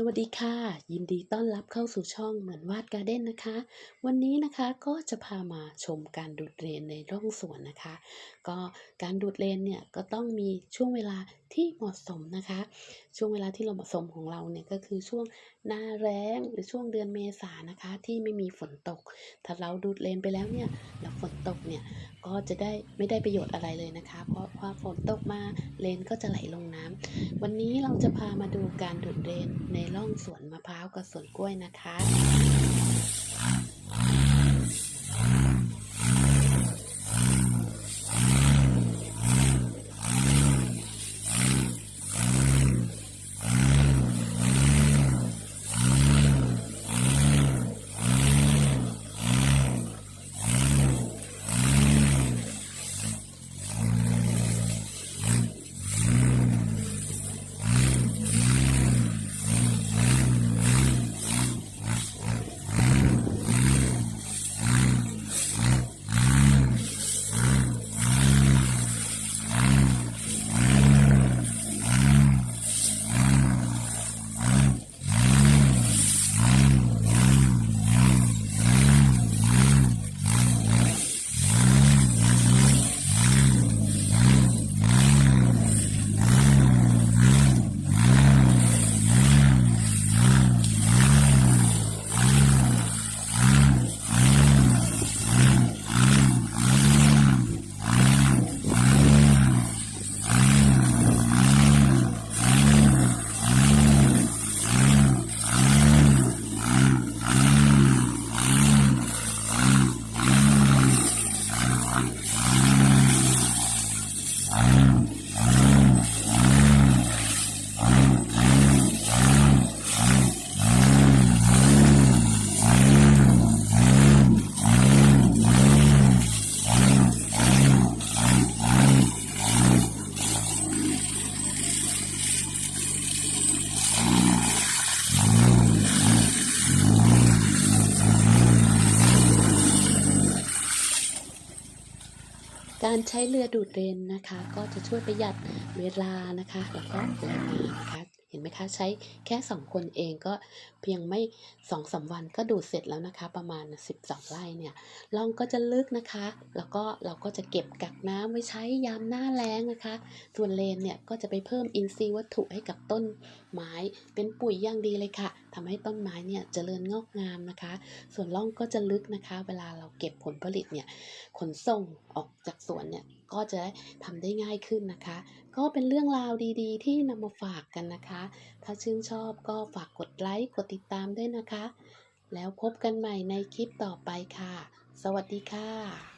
สวัสดีค่ะ ยินดีต้อนรับเข้าสู่ช่องเหมือนวาดการ์เด้นนะคะ วันนี้นะคะก็จะพามาชมการดูดเรนในร่องสวนนะคะ ก็การดูดเรนเนี่ยก็ต้องมีช่วงเวลาที่เหมาะสมนะคะ ช่วงเวลาที่เราเหมาะสมของเราเนี่ยก็คือช่วงหน้าแล้งหรือช่วงเดือนเมษานะคะ ที่ไม่มีฝนตก ถ้าเราดูดเรนไปแล้วเนี่ยแล้วฝนตกเนี่ยก็จะได้ไม่ได้ประโยชน์อะไรเลยนะคะ เพราะพอฝนตกมาเรนก็จะไหลลงน้ำวันนี้เราจะพามาดูการดูดเรนในร่องสวนมะพร้าวกับสวนกล้วยนะคะ Mm-hmm. การใช้เรือดูดเรนนะคะ ก็จะช่วยประหยัดเวลานะคะแล้วก็แรงงานนะคะเห็นไหมคะใช้แค่ 2 คนเองก็เพียงไม่2อสวันก็ดูดเสร็จแล้วนะคะ ประมาณ 12ไร่เนี่ยร่องก็จะลึกนะคะ แล้วก็เราก็จะเก็บกักน้ำไว้ใช้ยามหน้าแล้งนะคะ ส่วนเลนเนี่ยก็จะไปเพิ่มอินทรีย์วัตถุให้กับต้นไม้ เป็นปุ๋ยอย่างดีเลยค่ะทำให้ต้นไม้เนี่ยเจริญงอกงามนะคะ ส่วนร่องก็จะลึกนะคะ เวลาเราเก็บผลผลิตเนี่ยขนส่งออกจากสวนเนี่ยก็จะได้ทำได้ง่ายขึ้นนะคะ ก็เป็นเรื่องราวดีๆ ที่นำมาฝากกันนะคะ ถ้าชื่นชอบก็ฝากกดไลค์กดติดตามด้วยนะคะ แล้วพบกันใหม่ในคลิปต่อไปค่ะ สวัสดีค่ะ